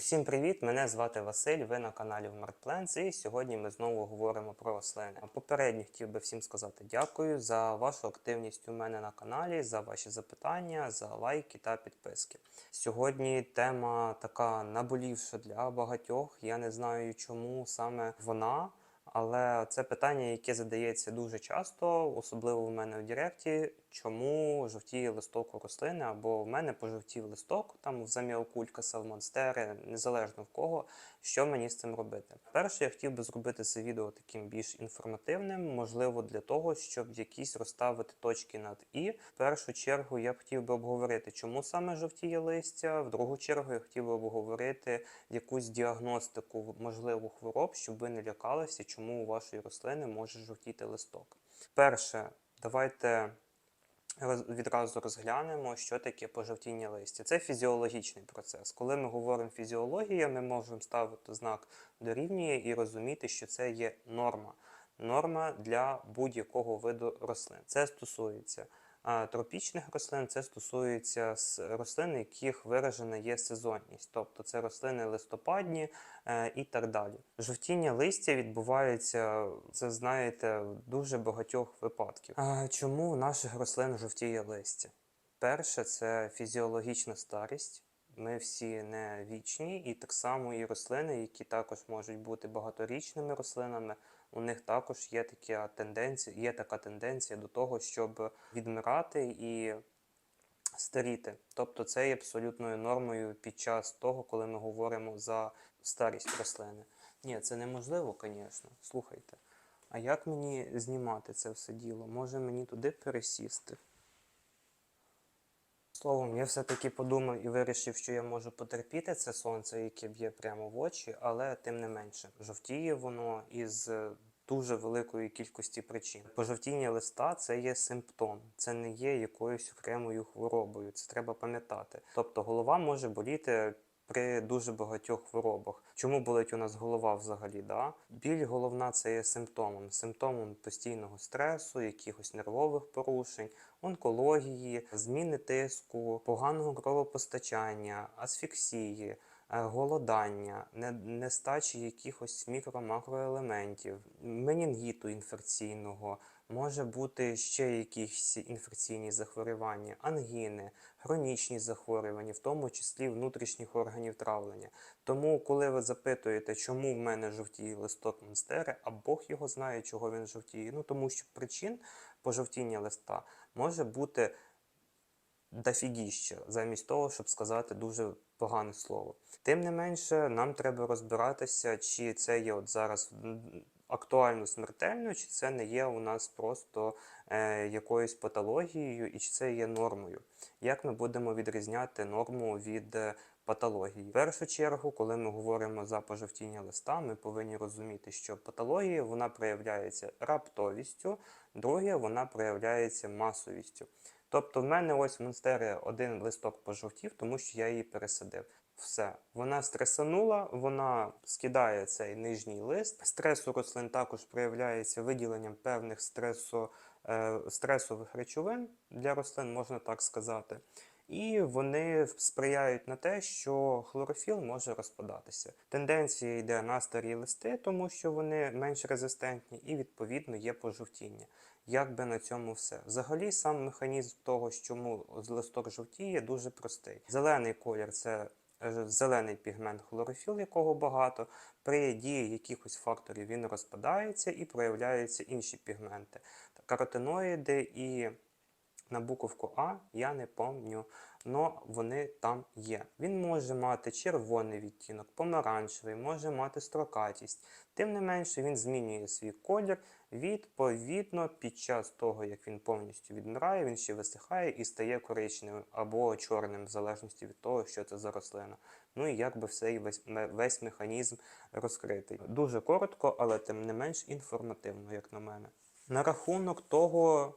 Усім привіт! Мене звати Василь. Ви на каналі Вмартпленс, і сьогодні ми знову говоримо про рослини. Попередньо хотів би всім сказати дякую за вашу активність у мене на каналі, за ваші запитання, за лайки та підписки. Сьогодні тема така наболівша для багатьох. Я не знаю, чому саме вона. Але це питання, яке задається дуже часто, особливо в мене в Директі, чому жовтіє листок у рослини, або в мене пожовтів листок, там в заміокулькаса, в монстери, незалежно в кого, що мені з цим робити. Перше, я хотів би зробити це відео таким більш інформативним, можливо, для того, щоб якісь розставити точки над і. В першу чергу я б хотів би обговорити, чому саме жовтіє листя. В другу чергу я хотів би обговорити якусь діагностику можливо хвороб, щоб ви не лякалися, чому у вашої рослини може жовтіти листок. Перше, давайте відразу розглянемо, що таке пожовтіння листя. Це фізіологічний процес. Коли ми говоримо фізіологія, ми можемо ставити знак дорівнює і розуміти, що це є норма. Норма для будь-якого виду рослин. Це стосується а, тропічних рослин, це стосується рослин, яких виражена є сезонність, тобто це рослини листопадні е, і так далі. Жовтіння листя відбувається, це знаєте, в дуже багатьох випадків. А, чому в наших рослин жовтіє листя? Перше, це фізіологічна старість. Ми всі не вічні, і так само і рослини, які також можуть бути багаторічними рослинами, у них також є така тенденція, є така тенденція до того, щоб відмирати і старіти. Тобто це є абсолютною нормою під час того, коли ми говоримо за старість рослини. Ні, це неможливо, звісно. Слухайте. А як мені знімати це все діло? Може мені туди пересісти? Словом, я все-таки подумав і вирішив, що я можу потерпіти це сонце, яке б'є прямо в очі, але тим не менше, жовтіє воно із е, дуже великої кількості причин. Пожовтіння листа це є симптом, це не є якоюсь окремою хворобою. Це треба пам'ятати. Тобто голова може боліти. При дуже багатьох хворобах. Чому болить у нас голова взагалі? Да? Біль головна це є симптомом, симптомом постійного стресу, якихось нервових порушень, онкології, зміни тиску, поганого кровопостачання, асфіксії, е, голодання, не- нестачі якихось мікро-макроелементів, менінгіту інфекційного, може бути ще якісь інфекційні захворювання, ангіни, хронічні захворювання, в тому числі внутрішніх органів травлення. Тому, коли ви запитуєте, чому в мене жовтіє листок монстери, а Бог його знає, чого він жовтіє. Ну тому що причин пожовтіння листа може бути дофігіще, замість того, щоб сказати дуже погане слово. Тим не менше, нам треба розбиратися, чи це є от зараз актуально смертельно, чи це не є у нас просто е, якоюсь патологією, і чи це є нормою. Як ми будемо відрізняти норму від е, патології? В першу чергу, коли ми говоримо за пожовтіння листа, ми повинні розуміти, що патологія вона проявляється раптовістю, друге, вона проявляється масовістю. Тобто в мене ось в монстері один листок пожовтів, тому що я її пересадив. Все, вона стресанула, вона скидає цей нижній лист. Стрес у рослин також проявляється виділенням певних стресо, е, стресових речовин для рослин, можна так сказати. І вони сприяють на те, що хлорофіл може розпадатися. Тенденція йде на старі листи, тому що вони менш резистентні, і відповідно є пожовтіння. Як би на цьому все. Взагалі, сам механізм того, чому листок жовтіє, дуже простий. Зелений колір це зелений пігмент хлорофіл, якого багато. При дії якихось факторів він розпадається і проявляються інші пігменти. Каротиноїди і на буковку А я не помню, але вони там є. Він може мати червоний відтінок, помаранчевий, може мати строкатість. Тим не менше, він змінює свій колір. Відповідно, під час того, як він повністю відмирає, він ще висихає і стає коричневим або чорним, в залежності від того, що це за рослина. Ну і якби все, весь, весь механізм розкритий. Дуже коротко, але тим не менш інформативно, як на мене. На рахунок того,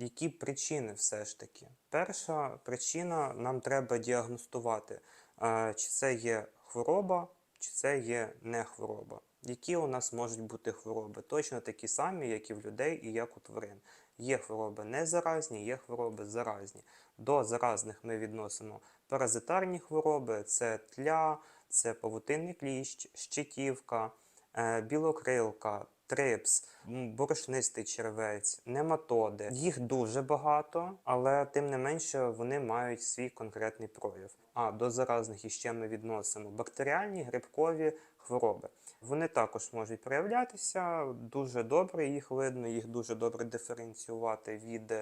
які причини все ж таки? Перша причина нам треба діагностувати, е, чи це є хвороба, чи це є не хвороба. Які у нас можуть бути хвороби? Точно такі самі, як і в людей, і як у тварин. Є хвороби незаразні, є хвороби заразні. До заразних ми відносимо паразитарні хвороби, це тля, це павутинний кліщ, щитівка, е, білокрилка, трипс, борошнистий червець, нематоди. Їх дуже багато, але тим не менше вони мають свій конкретний прояв. А до заразних іще ми відносимо бактеріальні грибкові хвороби. Вони також можуть проявлятися дуже добре, їх видно, їх дуже добре диференціювати від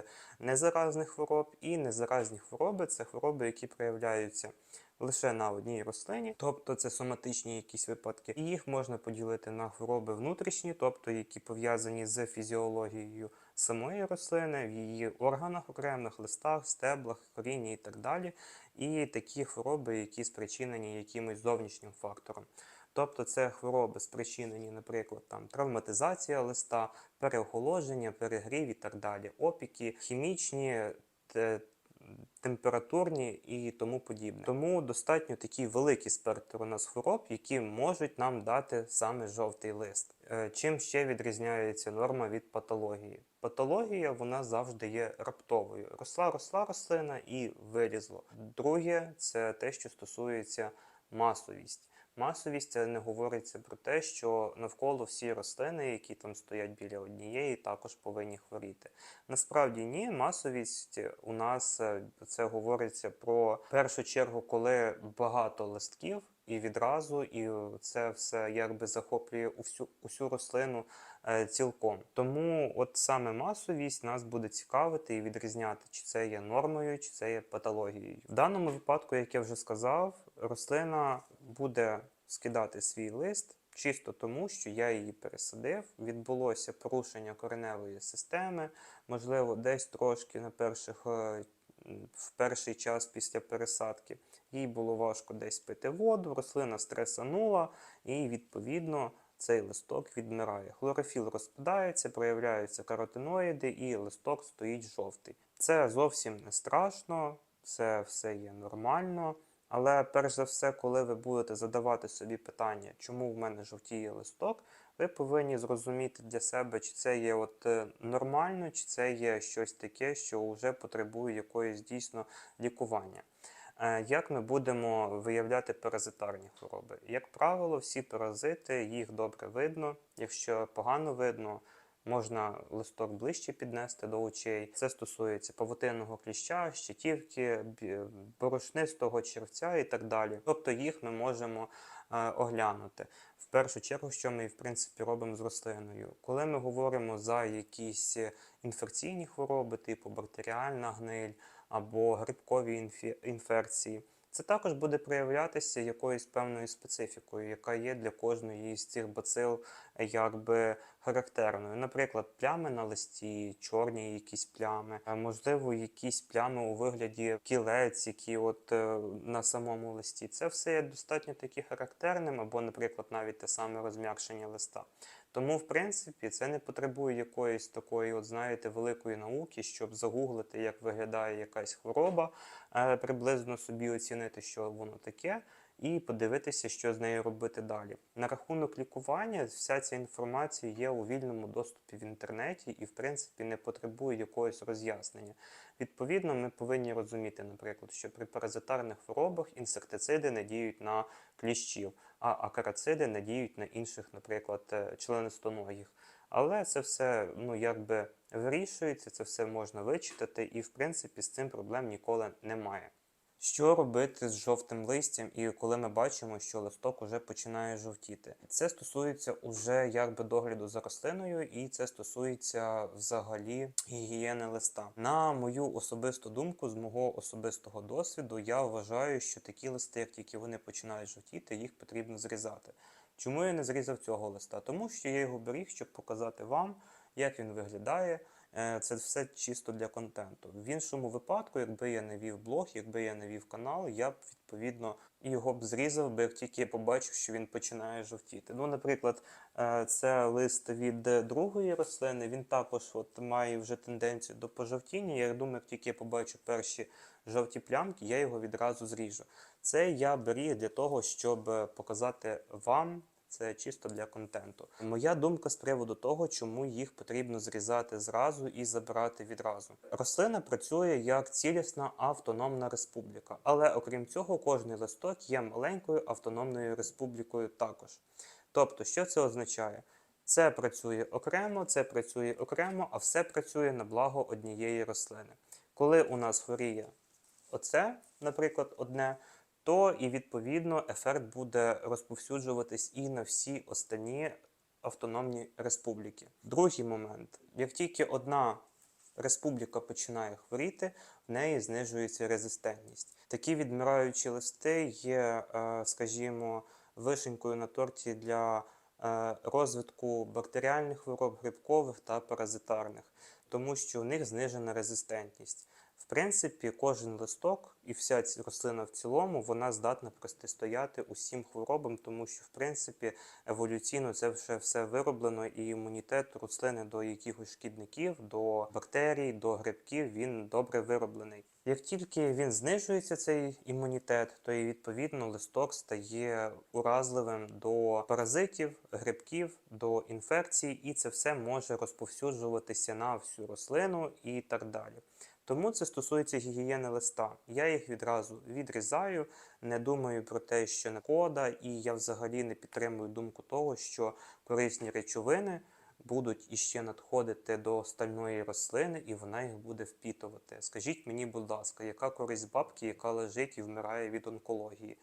незаразних хвороб. І незаразні хвороби це хвороби, які проявляються лише на одній рослині, тобто це соматичні якісь випадки. І їх можна поділити на хвороби внутрішні, тобто які пов'язані з фізіологією самої рослини, в її органах окремих, листах, стеблах, корінні і так далі. І такі хвороби, які спричинені якимось зовнішнім фактором. Тобто це хвороби спричинені, наприклад, там травматизація листа, переохолодження, перегрів і так далі, опіки, хімічні, температурні і тому подібне. Тому достатньо такий великий спектр у нас хвороб, які можуть нам дати саме жовтий лист. Е, Чим ще відрізняється норма від патології? Патологія вона завжди є раптовою. Росла, росла рослина і вилізло. Друге, це те, що стосується масовість. Масовість це не говориться про те, що навколо всі рослини, які там стоять біля однієї, також повинні хворіти. Насправді ні, масовість у нас е, це говориться про першу чергу, коли багато листків, і відразу, і це все якби захоплює усю, усю рослину е, цілком. Тому от саме масовість нас буде цікавити і відрізняти, чи це є нормою, чи це є патологією. В даному випадку, як я вже сказав, рослина буде скидати свій лист. Чисто тому, що я її пересадив, відбулося порушення кореневої системи, можливо, десь трошки на перших, е, в перший час після пересадки. Їй було важко десь пити воду, рослина стресанула, і відповідно цей листок відмирає. Хлорофіл розпадається, проявляються каротиноїди, і листок стоїть жовтий. Це зовсім не страшно, це все є нормально. Але перш за все, коли ви будете задавати собі питання, чому в мене жовтіє листок, ви повинні зрозуміти для себе, чи це є от е, нормально, чи це є щось таке, що вже потребує якоїсь дійсно лікування. Е, Як ми будемо виявляти паразитарні хвороби? Як правило, всі паразити, їх добре видно. Якщо погано видно, можна листок ближче піднести до очей. Це стосується павутинного кліща, щитівки, борошнистого червця і так далі. Тобто їх ми можемо е, оглянути. В першу чергу, що ми в принципі робимо з рослиною. Коли ми говоримо за якісь інфекційні хвороби, типу бактеріальна гниль або грибкові інфекції. Це також буде проявлятися якоюсь певною специфікою, яка є для кожної з цих бацил якби характерною. Наприклад, плями на листі, чорні якісь плями, можливо, якісь плями у вигляді кілець, які от е, на самому листі. Це все є достатньо таки характерним, або, наприклад, навіть те саме розм'якшення листа. Тому, в принципі, це не потребує якоїсь такої, от знаєте, великої науки, щоб загуглити, як виглядає якась хвороба, е, приблизно собі оцінити, що воно таке, і подивитися, що з нею робити далі. На рахунок лікування, вся ця інформація є у вільному доступі в інтернеті і, в принципі, не потребує якогось роз'яснення. Відповідно, ми повинні розуміти, наприклад, що при паразитарних хворобах інсектициди не діють на кліщів, а акарациди не діють на інших, наприклад, е, членистоногих. Але це все ну якби вирішується, це все можна вичитати, і в принципі з цим проблем ніколи немає. Що робити з жовтим листям, і коли ми бачимо, що листок уже починає жовтіти? Це стосується уже якби догляду за рослиною, і це стосується взагалі гігієни листа. На мою особисту думку, з мого особистого досвіду, я вважаю, що такі листи, як тільки вони починають жовтіти, їх потрібно зрізати. Чому я не зрізав цього листа? Тому що я його беріг, щоб показати вам, як він виглядає. Е, Це все чисто для контенту. В іншому випадку, якби я не вів блог, якби я не вів канал, я б відповідно його б зрізав, би як тільки я побачив, що він починає жовтіти. Ну, наприклад, е, це лист від другої рослини. Він також от має вже тенденцію до пожовтіння. Я думаю, як тільки я побачу перші жовті плямки, я його відразу зріжу. Це я беріг для того, щоб показати вам Це чисто для контенту. Моя думка з приводу того, чому їх потрібно зрізати зразу і забирати відразу. Рослина працює як цілісна автономна республіка, але окрім цього, кожний листок є маленькою автономною республікою також. Тобто, що це означає? Це працює окремо, це працює окремо, а все працює на благо однієї рослини. Коли у нас хворіє оце, наприклад, одне, то і відповідно ефект буде розповсюджуватись і на всі останні автономні республіки. Другий момент: як тільки одна республіка починає хворіти, в неї знижується резистентність. Такі відмираючі листи є, е, скажімо, вишенькою на торті для е, розвитку бактеріальних хвороб, грибкових та паразитарних, тому що в них знижена резистентність. Принципі, кожен листок і вся ця рослина в цілому вона здатна протистояти усім хворобам, тому що в принципі еволюційно це вже все вироблено, і імунітет рослини до якихось шкідників, до бактерій, до грибків він добре вироблений. Як тільки він знижується, цей імунітет, то і відповідно листок стає уразливим до паразитів, грибків, до інфекцій, і це все може розповсюджуватися на всю рослину і так далі. Тому це стосується гігієни листа. Я їх відразу відрізаю, не думаю про те, що не кода, і я взагалі не підтримую думку того, що корисні речовини будуть іще надходити до стальної рослини, і вона їх буде впітувати. Скажіть мені, будь ласка, яка користь бабки, яка лежить і вмирає від онкології?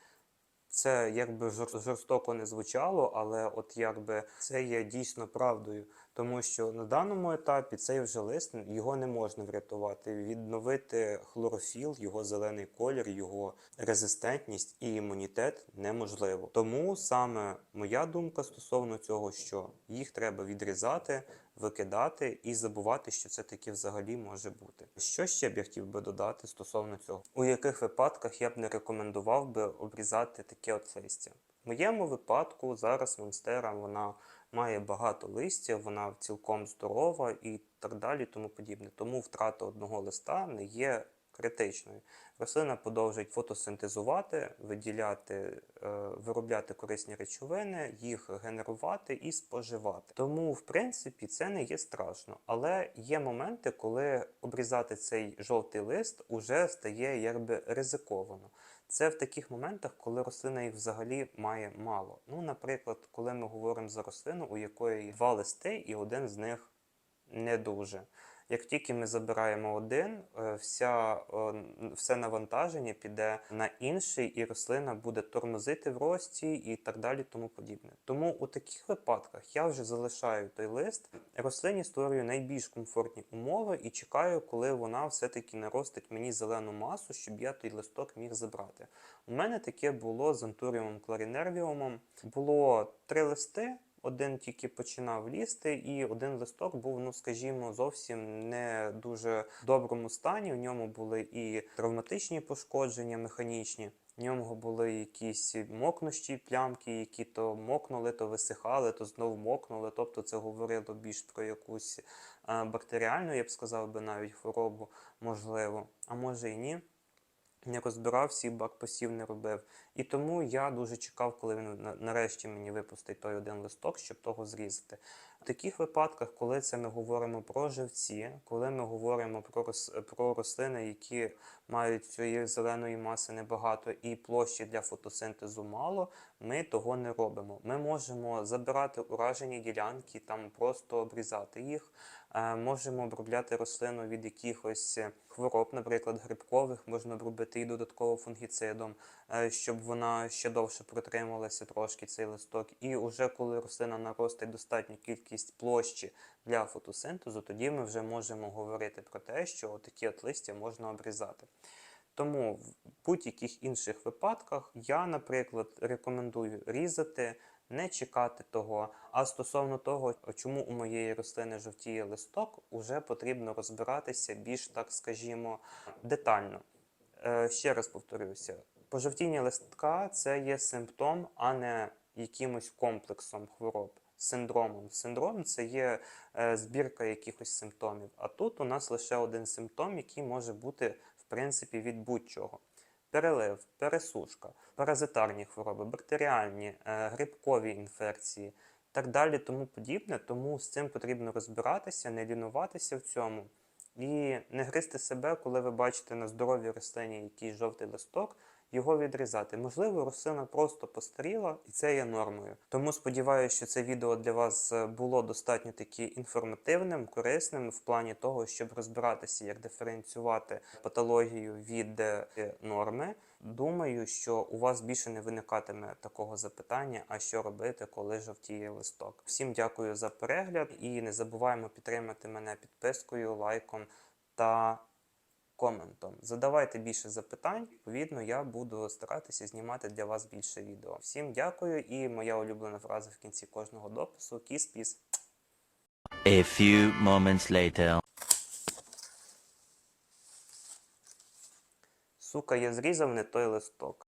Це якби жор- жорстоко не звучало, але от якби це є дійсно правдою, тому що на даному етапі цей вже лист його не можна врятувати. Відновити хлорофіл, його зелений колір, його резистентність і імунітет неможливо. Тому саме моя думка стосовно цього, що їх треба відрізати, викидати і забувати, що це таке взагалі може бути. Що ще б я хотів би додати стосовно цього? У яких випадках я б не рекомендував би обрізати таке от листя? В моєму випадку зараз монстера вона має багато листя, вона цілком здорова і так далі, тому подібне. Тому втрата одного листа не є критичною. Рослина подовжить фотосинтезувати, виділяти, е, виробляти корисні речовини, їх генерувати і споживати. Тому, в принципі, це не є страшно. Але є моменти, коли обрізати цей жовтий лист уже стає якби ризиковано. Це в таких моментах, коли рослина їх взагалі має мало. Ну, наприклад, коли ми говоримо за рослину, у якої два листи, і один з них не дуже. Як тільки ми забираємо один, е, вся, все навантаження піде на інший, і рослина буде тормозити в рості і так далі, тому подібне. Тому у таких випадках я вже залишаю той лист, рослині створюю найбільш комфортні умови і чекаю, коли вона все-таки наростить мені зелену масу, щоб я той листок міг забрати. У мене таке було з антуріумом кларінервіумом. Було три листи. Один тільки починав лізти, і один листок був, ну скажімо, зовсім не дуже доброму стані. В ньому були і травматичні пошкодження механічні. В ньому були якісь мокнущі плямки, які то мокнули, то висихали, то знов мокнули. Тобто це говорило більш про якусь е, бактеріальну, я б сказав би навіть хворобу, можливо, а може і ні не розбирався і бак посів не робив. І тому я дуже чекав, коли він на- нарешті мені випустить той один листок, щоб того зрізати. В таких випадках, коли це ми говоримо про живці, коли ми говоримо про, про рослини, які мають цієї зеленої маси небагато і площі для фотосинтезу мало, ми того не робимо. Ми можемо забирати уражені ділянки, там просто обрізати їх. Е, Можемо обробляти рослину від якихось хвороб, наприклад, грибкових, можна обробити і додатково фунгіцидом, е, щоб вона ще довше протрималася трошки цей листок. І вже коли рослина наростить достатню кількість площі для фотосинтезу, тоді ми вже можемо говорити про те, що такі от листя можна обрізати. Тому в будь-яких інших випадках я, наприклад, рекомендую різати, не чекати того. А стосовно того, чому у моєї рослини жовтіє листок, уже потрібно розбиратися більш, так скажімо, детально. Е, ще раз повторюся: пожовтіння листка це є симптом, а не якимось комплексом хвороб. Синдромом. Синдром це є е, збірка якихось симптомів. А тут у нас лише один симптом, який може бути в принципі від будь-чого. перелив, пересушка, паразитарні хвороби, бактеріальні, е, грибкові інфекції, так далі, тому подібне. Тому з цим потрібно розбиратися, не лінуватися в цьому і не гризти себе, коли ви бачите на здоровій рослині якийсь жовтий листок, його відрізати. Можливо, рослина просто постаріла, і це є нормою. Тому сподіваюся, що це відео для вас е, було достатньо таки інформативним, корисним в плані того, щоб розбиратися, як диференціювати патологію від е, норми. Думаю, що у вас більше не виникатиме такого запитання, а що робити, коли жовтіє листок. Всім дякую за перегляд і не забуваємо підтримати мене підпискою, лайком та коментом. Задавайте більше запитань. Відповідно, я буду старатися знімати для вас більше відео. Всім дякую, і моя улюблена фраза в кінці кожного допису кіс-піс. A few moments later. Сука, я зрізав не той листок.